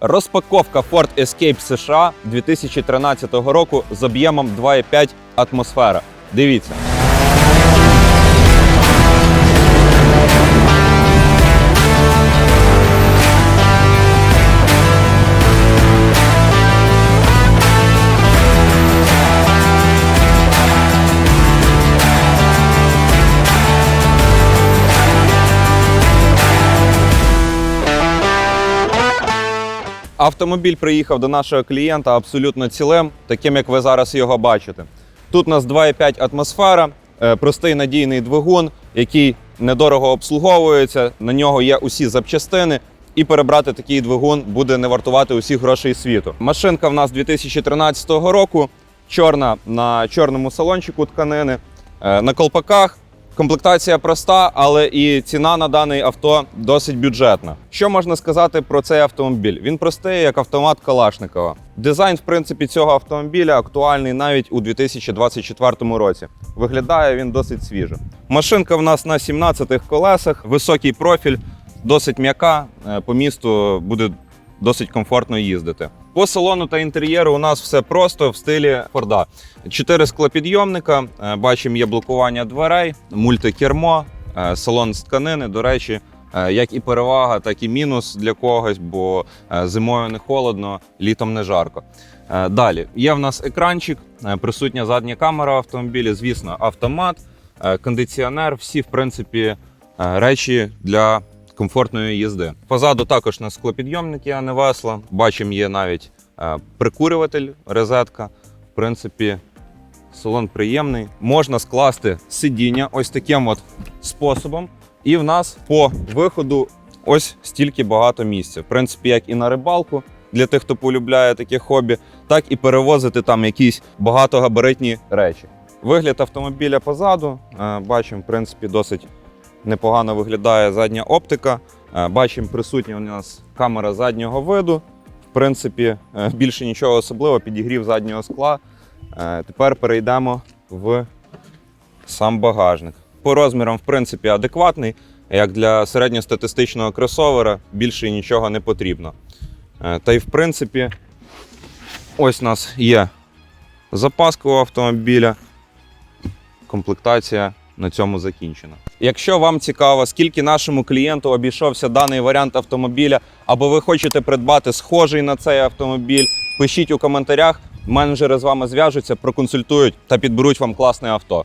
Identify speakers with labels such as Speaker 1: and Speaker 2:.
Speaker 1: Розпаковка Ford Escape США 2013 року з об'ємом 2,5 атмосфера. Дивіться. Автомобіль приїхав до нашого клієнта абсолютно цілим, таким як ви зараз його бачите. Тут у нас 2,5 атмосфера, е, простий надійний двигун, який недорого обслуговується. На нього є усі запчастини. І перебрати такий двигун буде не вартувати усіх грошей світу. Машинка в нас 2013 року, чорна на чорному салончику тканини, е, на колпаках. Комплектація проста, але і ціна на даний авто досить бюджетна. Що можна сказати про цей автомобіль? Він простий, як автомат Калашникова. Дизайн, в принципі, цього автомобіля актуальний навіть у 2024 році. Виглядає він досить свіжо. Машинка в нас на 17 колесах, високий профіль, досить м'яка. е, По місту буде досить комфортно їздити. По салону та інтер'єру у нас все просто в стилі Форда. Чотири склопідйомника, е, бачимо, є блокування дверей, мультикермо, е, салон з тканини. До речі, е, як і перевага, так і мінус для когось, бо зимою не холодно, літом не жарко. Далі є в нас екранчик, присутня задня камера в звісно, автомат, кондиціонер. Всі, в принципі, речі для комфортної їзди. Позаду також на склопідйомники, а не весла. Бачимо, є навіть е, прикурюватель, розетка. В принципі, салон приємний. Можна скласти сидіння ось таким от способом. І в нас по виходу ось стільки багато місця. В принципі, як і на рибалку для тих, хто полюбляє таке хобі, так і перевозити там якісь багатогабаритні речі. Вигляд автомобіля позаду. е, Бачимо, в принципі, досить непогано виглядає задня оптика. Е, Бачимо, присутня у нас камера заднього виду. В принципі, е, більше нічого особливого, підігрів заднього скла. Е, Тепер перейдемо в сам багажник. По розмірам, в принципі, адекватний. Як для середньостатистичного кросовера більше нічого не потрібно. Та й в принципі, ось у нас є запаска у автомобіля. Комплектація на цьому закінчено. Якщо вам цікаво, скільки нашому клієнту обійшовся даний варіант автомобіля, або ви хочете придбати схожий на цей автомобіль, пишіть у коментарях. Менеджери з вами зв'яжуться, проконсультують та підберуть вам класне авто.